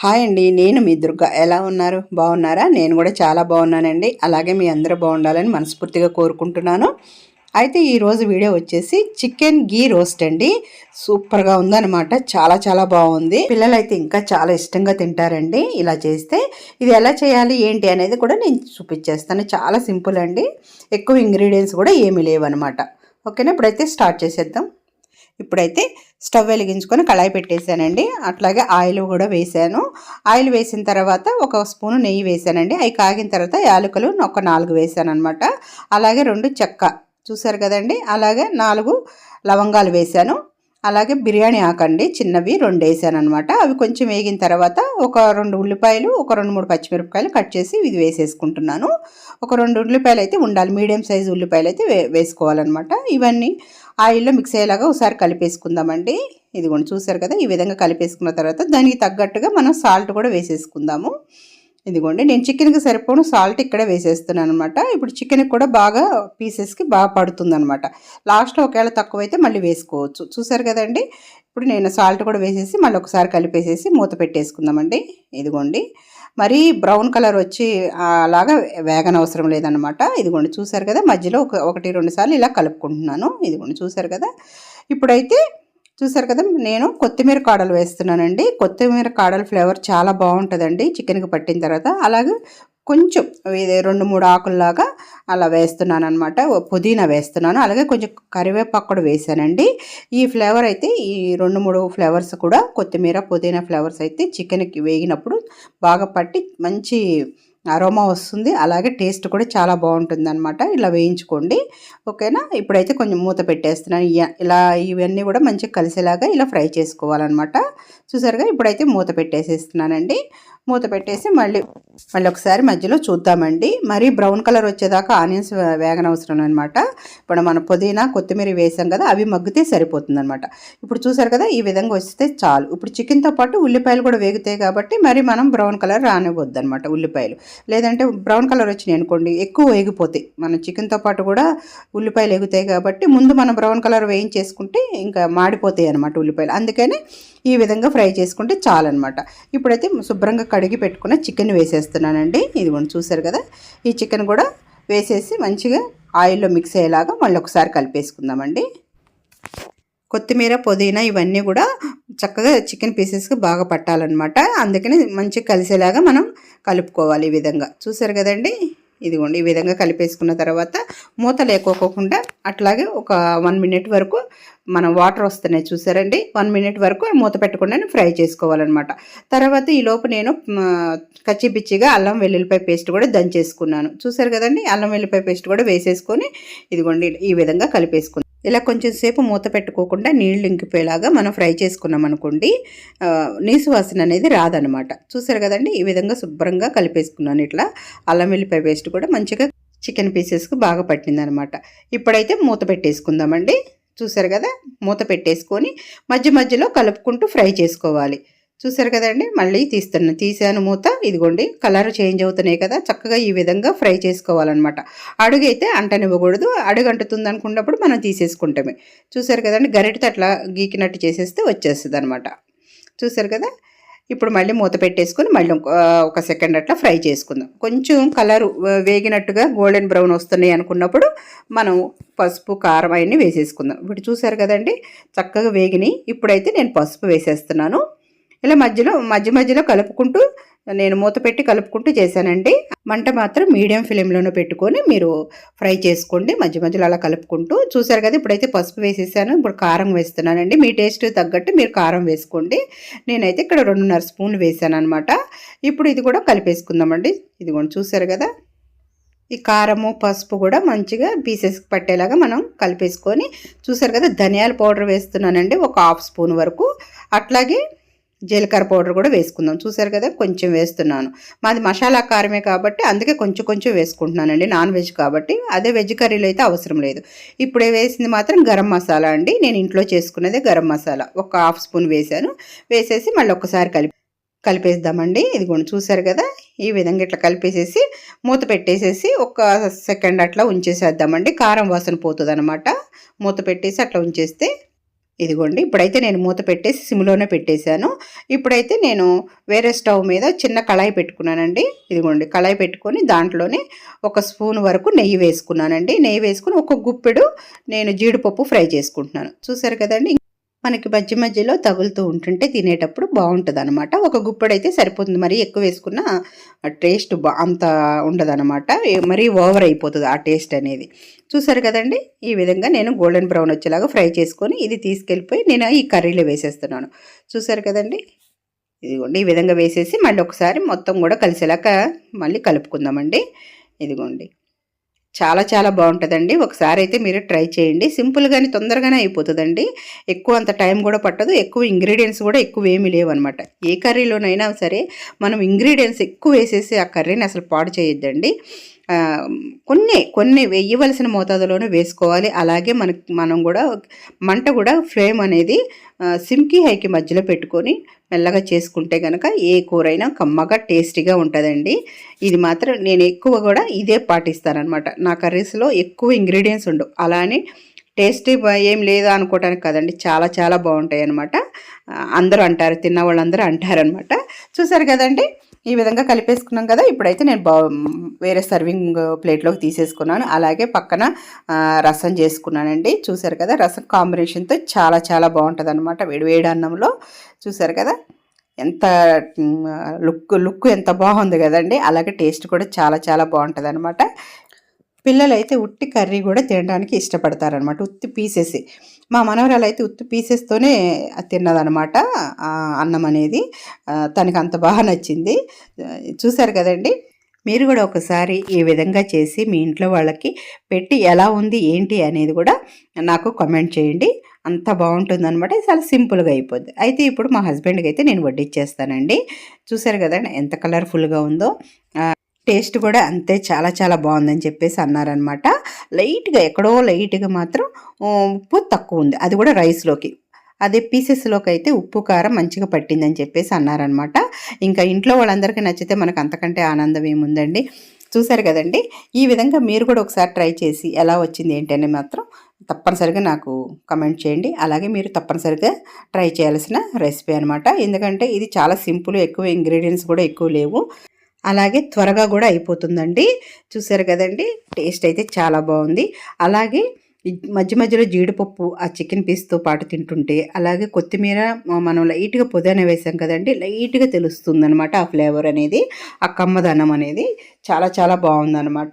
Hi అండి నేను మీ దుర్గ. ఎలా ఉన్నారు? బాగున్నారా? నేను కూడా చాలా బాగున్నానండి. అలాగే మీ అందరూ బాగుండాలని మనస్ఫూర్తిగా కోరుకుంటున్నాను. అయితే ఈరోజు వీడియో వచ్చేసి చికెన్ గీ రోస్ట్ అండి. సూపర్గా ఉందన్నమాట. చాలా చాలా బాగుంది. పిల్లలైతే ఇంకా చాలా ఇష్టంగా తింటారండి. ఇలా చేస్తే ఇది ఎలా చేయాలి ఏంటి అనేది కూడా నేను చూపించేస్తాను. చాలా సింపుల్ అండి. ఎక్కువ ఇంగ్రీడియంట్స్ కూడా ఏమీ లేవన్నమాట. ఓకేనా? ఇప్పుడైతే స్టార్ట్ చేసేద్దాం. ఇప్పుడైతే స్టవ్ వెలిగించుకొని కళాయి పెట్టేశానండి. అట్లాగే ఆయిల్ కూడా వేసాను. ఆయిల్ వేసిన తర్వాత ఒక స్పూన్ నెయ్యి వేశానండి అవి కాగిన తర్వాత యాలకులు ఒక నాలుగు వేసాను అనమాట అలాగే రెండు చెక్క చూసారు కదండి? అలాగే నాలుగు లవంగాలు వేశాను అలాగే బిర్యానీ ఆకండి చిన్నవి రెండు వేసాను అనమాట అవి కొంచెం వేగిన తర్వాత ఒక రెండు ఉల్లిపాయలు ఒక రెండు మూడు పచ్చిమిరపకాయలు కట్ చేసి ఇది వేసేసుకుంటున్నాను. ఒక రెండు ఉల్లిపాయలు అయితే ఉండాలి మీడియం సైజు ఉల్లిపాయలు అయితే వే వేసుకోవాలన్నమాట. ఇవన్నీ ఆయిల్లో మిక్స్ అయ్యేలాగా ఒకసారి కలిపేసుకుందామండి. ఇదిగోండి చూసారు కదా ఈ విధంగా కలిపేసుకున్న తర్వాత దానికి తగ్గట్టుగా మనం సాల్ట్ కూడా వేసేసుకుందాము. ఇదిగోండి నేను చికెన్కి సరిపోను సాల్ట్ ఇక్కడ వేసేస్తున్నాను అనమాట ఇప్పుడు చికెన్కి కూడా బాగా పీసెస్కి బాగా పడుతుంది అనమాట లాస్ట్లో ఒకవేళ తక్కువైతే మళ్ళీ వేసుకోవచ్చు. చూసారు కదండి? ఇప్పుడు నేను సాల్ట్ కూడా వేసేసి మళ్ళీ ఒకసారి కలిపేసేసి మూత పెట్టేసుకుందామండి. ఇదిగోండి. మరీ బ్రౌన్ కలర్ వచ్చి అలాగా వేగనవసరం లేదనమాట ఇదిగోండి చూసారు కదా? మధ్యలో ఒక ఒకటి రెండు సార్లు ఇలా కలుపుకుంటున్నాను. ఇదిగోండి చూసారు కదా? ఇప్పుడైతే చూసారు కదా నేను కొత్తిమీర కాడలు వేస్తున్నానండి. కొత్తిమీర కాడల ఫ్లేవర్ చాలా బాగుంటుందండి చికెన్కి పట్టిన తర్వాత. అలాగే కొంచెం రెండు మూడు ఆకుల్లాగా అలా వేస్తున్నాను అనమాట పుదీనా వేస్తున్నాను. అలాగే కొంచెం కరివేపాకు కూడా వేసానండి. ఈ ఫ్లేవర్ అయితే ఈ రెండు మూడు ఫ్లేవర్స్ కూడా కొత్తిమీర పుదీనా ఫ్లేవర్స్ అయితే చికెన్కి వేగినప్పుడు బాగా పట్టి మంచి అరోమా వస్తుంది. అలాగే టేస్ట్ కూడా చాలా బాగుంటుంది అనమాట ఇలా వేయించుకోండి. ఓకేనా? ఇప్పుడైతే కొంచెం మూత పెట్టేస్తున్నాను. ఇలా ఇవన్నీ కూడా మంచిగా కలిసేలాగా ఇలా ఫ్రై చేసుకోవాలన్నమాట. చూసారుగా? ఇప్పుడైతే మూత పెట్టేసేస్తున్నానండి. మూత పెట్టేసి మళ్ళీ మళ్ళీ ఒకసారి మధ్యలో చూద్దామండి. మరీ బ్రౌన్ కలర్ వచ్చేదాకా ఆనియన్స్ వేగనవసరం అనమాట ఇప్పుడు మన పుదీనా కొత్తిమీర వేసాం కదా అవి మగ్గితే సరిపోతుంది అనమాట ఇప్పుడు చూసారు కదా ఈ విధంగా వస్తే చాలు. ఇప్పుడు చికెన్తో పాటు ఉల్లిపాయలు కూడా వేగుతాయి కాబట్టి మరి మనం బ్రౌన్ కలర్ రానివ్వద్దు అనమాట ఉల్లిపాయలు. లేదంటే బ్రౌన్ కలర్ వచ్చినాయి అనుకోండి ఎక్కువ వేగిపోతాయి. మన చికెన్తో పాటు కూడా ఉల్లిపాయలు ఎగుతాయి కాబట్టి ముందు మనం బ్రౌన్ కలర్ వేయించేసుకుంటే ఇంకా మాడిపోతాయి అనమాట ఉల్లిపాయలు. అందుకని ఈ విధంగా ఫ్రై చేసుకుంటే చాలన్నమాట. ఇప్పుడైతే శుభ్రంగా కడిగి పెట్టుకున్న చికెన్ వేసేస్తున్నానండి. ఇదిగోండి చూసారు కదా? ఈ చికెన్ కూడా వేసేసి మంచిగా ఆయిల్లో మిక్స్ అయ్యేలాగా మళ్ళీ ఒకసారి కలిపేసుకుందామండి. కొత్తిమీర పుదీనా ఇవన్నీ కూడా చక్కగా చికెన్ పీసెస్కి బాగా పట్టాలన్నమాట. అందుకని మంచిగా కలిసేలాగా మనం కలుపుకోవాలి ఈ విధంగా. చూసారు కదండి? ఇదిగోండి ఈ విధంగా కలిపేసుకున్న తర్వాత మూత లేకోకుండా అట్లాగే ఒక వన్ మినిట్ వరకు మనం వాటర్ వస్తున్నాయి చూసారండి? వన్ మినిట్ వరకు మూత పెట్టకుండా ఫ్రై చేసుకోవాలన్నమాట. తర్వాత ఈ లోపు నేను కచ్చిపిచ్చిగా అల్లం వెల్లుల్లిపాయ పేస్ట్ కూడా దంచేసుకున్నాను. చూసారు కదండి? అల్లం వెల్లుల్లిపాయ పేస్ట్ కూడా వేసేసుకొని ఇదిగోండి ఈ విధంగా కలిపేసుకున్నాను. ఇలా కొంచెం సేపు మూత పెట్టుకోకుండా నీళ్ళు ఇంకిపోయేలాగా మనం ఫ్రై చేసుకున్నాం అనుకోండి నీసు వాసన అనేది రాదనమాట చూసారు కదండి? ఈ విధంగా శుభ్రంగా కలిపేసుకున్నాను ఇట్లా. అల్లం వెల్లిపాయ పేస్ట్ కూడా మంచిగా చికెన్ పీసెస్కి బాగా పట్టిందనమాట. ఇప్పుడైతే మూత పెట్టేసుకుందామండి. చూసారు కదా? మూత పెట్టేసుకొని మధ్య మధ్యలో కలుపుకుంటూ ఫ్రై చేసుకోవాలి. చూసారు కదండి? మళ్ళీ తీస్తున్నాను తీసాను మూత. ఇదిగోండి కలర్ చేంజ్ అవుతున్నాయి కదా? చక్కగా ఈ విధంగా ఫ్రై చేసుకోవాలన్నమాట. అడుగు అయితే అంటనివ్వకూడదు. అడుగు అంటుతుంది అనుకున్నప్పుడు మనం తీసేసుకుంటామే. చూసారు కదండి? గరిటతో అట్లా గీకినట్టు చేసేస్తే వచ్చేస్తుంది అనమాట చూసారు కదా? ఇప్పుడు మళ్ళీ మూత పెట్టేసుకుని మళ్ళీ ఒక సెకండ్ అట్లా ఫ్రై చేసుకుందాం. కొంచెం కలర్ వేగినట్టుగా గోల్డెన్ బ్రౌన్ వస్తున్నాయి అనుకున్నప్పుడు మనం పసుపు కారం అవన్నీ వేసేసుకుందాం. ఇప్పుడు చూసారు కదండి చక్కగా వేగినాయి. ఇప్పుడైతే నేను పసుపు వేసేస్తున్నాను. ఇలా మధ్యలో మధ్య మధ్యలో కలుపుకుంటూ నేను మూత పెట్టి కలుపుకుంటూ చేశానండి. మంట మాత్రం మీడియం ఫ్లేమ్లోనే పెట్టుకొని మీరు ఫ్రై చేసుకోండి. మధ్య మధ్యలో అలా కలుపుకుంటూ. చూసారు కదా ఇప్పుడైతే పసుపు వేసేసాను. ఇప్పుడు కారం వేస్తున్నానండి. మీ టేస్ట్ తగ్గట్టు మీరు కారం వేసుకోండి. నేనైతే ఇక్కడ రెండున్నర స్పూన్లు వేసాను అనమాట ఇప్పుడు ఇది కూడా కలిపేసుకుందామండి. ఇదిగోండి చూసారు కదా? ఈ కారము పసుపు కూడా మంచిగా పీసెస్కి పట్టేలాగా మనం కలిపేసుకొని చూసారు కదా ధనియాల పౌడర్ వేస్తున్నానండి. ఒక హాఫ్ స్పూన్ వరకు. అట్లాగే జీలకర్ర పౌడర్ కూడా వేసుకుందాం. చూసారు కదా? కొంచెం వేస్తున్నాను. మాది మసాలా కారమే కాబట్టి అందుకే కొంచెం కొంచెం వేసుకుంటున్నానండి. నాన్ వెజ్ కాబట్టి అదే వెజ్ కర్రీలో అయితే అవసరం లేదు. ఇప్పుడే వేసింది మాత్రం గరం మసాలా అండి. నేను ఇంట్లో చేసుకున్నదే గరం మసాలా. ఒక హాఫ్ స్పూన్ వేసాను వేసేసి మళ్ళీ ఒక్కసారి కలిపి కలిపేద్దామండి. ఇదిగోండి చూసారు కదా? ఈ విధంగా ఇట్లా కలిపేసేసి మూత పెట్టేసేసి ఒక సెకండ్ అట్లా ఉంచేసేద్దామండి. కారం వాసన పోతుంది అనమాట మూత పెట్టేసి అట్లా ఉంచేస్తే ఇదిగోండి. ఇప్పుడైతే నేను మూత పెట్టేసి సిమ్లోనే పెట్టేశాను. ఇప్పుడైతే నేను వేరే స్టవ్ మీద చిన్న కళాయి పెట్టుకున్నానండి. ఇదిగోండి కళాయి పెట్టుకొని దాంట్లోనే ఒక స్పూన్ వరకు నెయ్యి వేసుకున్నానండి. నెయ్యి వేసుకుని ఒక గుప్పెడు నేను జీడిపప్పు ఫ్రై చేసుకుంటున్నాను. చూసారు కదండి? మనకి మధ్య మధ్యలో తగులుతూ ఉంటుంటే తినేటప్పుడు బాగుంటుంది అనమాట ఒక గుప్పడైతే సరిపోతుంది. మరీ ఎక్కువ వేసుకున్న టేస్ట్ బా అంత ఉండదనమాట మరీ ఓవర్ అయిపోతుంది ఆ టేస్ట్ అనేది. చూసారు కదండి? ఈ విధంగా నేను గోల్డెన్ బ్రౌన్ వచ్చేలాగా ఫ్రై చేసుకొని ఇది తీసుకెళ్ళిపోయి నేను ఈ కర్రీలో వేసేస్తున్నాను. చూసారు కదండి? ఇదిగోండి ఈ విధంగా వేసేసి మళ్ళీ ఒకసారి మొత్తం కూడా కలిసేలాగా మళ్ళీ కలుపుకుందామండి. ఇదిగోండి. చాలా చాలా బాగుంటుందండి. ఒకసారి అయితే మీరు ట్రై చేయండి. సింపుల్గానే తొందరగానే అయిపోతుందండి. ఎక్కువ అంత టైం కూడా పట్టదు. ఎక్కువ ఇంగ్రీడియంట్స్ కూడా ఎక్కువ ఏమీ లేవు అనమాట ఏ కర్రీలోనైనా సరే మనం ఇంగ్రీడియంట్స్ ఎక్కువ వేసేసి ఆ కర్రీని అసలు పాడు చేయొద్దండి. కొన్ని కొన్ని వేయవలసిన మోతాదులోనే వేసుకోవాలి. అలాగే మనకి మనం కూడా మంట కూడా ఫ్లేమ్ అనేది సిమ్కి హైకి మధ్యలో పెట్టుకొని మెల్లగా చేసుకుంటే కనుక ఏ కూరైనా కమ్మగా టేస్టీగా ఉంటుందండి. ఇది మాత్రం నేను ఎక్కువ కూడా ఇదే పాటిస్తానమాట నా కర్రీస్లో ఎక్కువ ఇంగ్రీడియంట్స్ ఉండవు అలానే టేస్టీ ఏం లేదా అనుకోవటానికి కదండి. చాలా చాలా బాగుంటాయి అనమాట అందరూ అంటారు తిన్న వాళ్ళందరూ అంటారనమాట చూసారు కదండి? ఈ విధంగా కలిపేసుకున్నాం కదా ఇప్పుడైతే నేను బా వేరే సర్వింగ్ ప్లేట్లోకి తీసేసుకున్నాను. అలాగే పక్కన రసం చేసుకున్నానండి. చూసారు కదా రసం కాంబినేషన్తో చాలా చాలా బాగుంటుంది అనమాట వేడి అన్నంలో. చూసారు కదా ఎంత లుక్ లుక్ ఎంత బాగుంది కదండి. అలాగే టేస్ట్ కూడా చాలా చాలా బాగుంటుంది అనమాట పిల్లలైతే ఉట్టి కర్రీ కూడా తినడానికి ఇష్టపడతారనమాట ఉత్తి పీసేసి. మా మనవరాలు అయితే ఉత్తి పీసెస్తోనే తిన్నదనమాట అన్నం అనేది. తనకు అంత బాగా నచ్చింది. చూశారు కదండి? మీరు కూడా ఒకసారి ఈ విధంగా చేసి మీ ఇంట్లో వాళ్ళకి పెట్టి ఎలా ఉంది ఏంటి అనేది కూడా నాకు కమెంట్ చేయండి. అంత బాగుంటుంది చాలా సింపుల్గా అయిపోద్ది. అయితే ఇప్పుడు మా హస్బెండ్కి అయితే నేను వడ్డిచ్చేస్తానండి. చూసారు కదండి? ఎంత కలర్ఫుల్గా ఉందో. టేస్ట్ కూడా అంతే చాలా చాలా బాగుందని చెప్పేసి అన్నారనమాట లైట్గా ఎక్కడో లైట్గా మాత్రం ఉప్పు తక్కువ ఉంది. అది కూడా రైస్లోకి. అదే పీసెస్లోకి అయితే ఉప్పు కారం మంచిగా పట్టిందని చెప్పేసి అన్నారనమాట ఇంకా ఇంట్లో వాళ్ళందరికీ నచ్చితే మనకు అంతకంటే ఆనందం ఏముందండి? చూసారు కదండి? ఈ విధంగా మీరు కూడా ఒకసారి ట్రై చేసి ఎలా వచ్చింది ఏంటని మాత్రం తప్పనిసరిగా నాకు కమెంట్ చేయండి. అలాగే మీరు తప్పనిసరిగా ట్రై చేయాల్సిన రెసిపీ అనమాట ఎందుకంటే ఇది చాలా సింపుల్ ఎక్కువ ఇంగ్రీడియంట్స్ కూడా ఎక్కువ లేవు. అలాగే త్వరగా కూడా అయిపోతుందండి. చూసారు కదండి? టేస్ట్ అయితే చాలా బాగుంది. అలాగే మధ్య మధ్యలో జీడిపప్పు ఆ చికెన్ పీస్తో పాటు తింటుంటే అలాగే కొత్తిమీర మనం లైట్గా పుదీనా వేసాం కదండి లైట్గా తెలుస్తుంది అనమాట ఆ ఫ్లేవర్ అనేది ఆ కమ్మదనం అనేది. చాలా చాలా బాగుందనమాట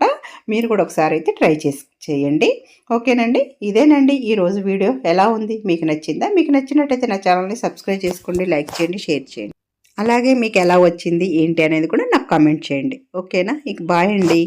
మీరు కూడా ఒకసారి అయితే ట్రై చేసి చేయండి. ఓకేనండి? ఇదేనండి ఈరోజు వీడియో. ఎలా ఉంది? మీకు నచ్చిందా? మీకు నచ్చినట్టయితే నా ఛానల్ని సబ్స్క్రైబ్ చేసుకోండి లైక్ చేయండి షేర్ చేయండి. అలాగే మీకు ఎలా వచ్చింది ఏంటి అనేది కూడా నాకు కామెంట్ చేయండి. ఓకేనా ఇక బాయ్ అండి.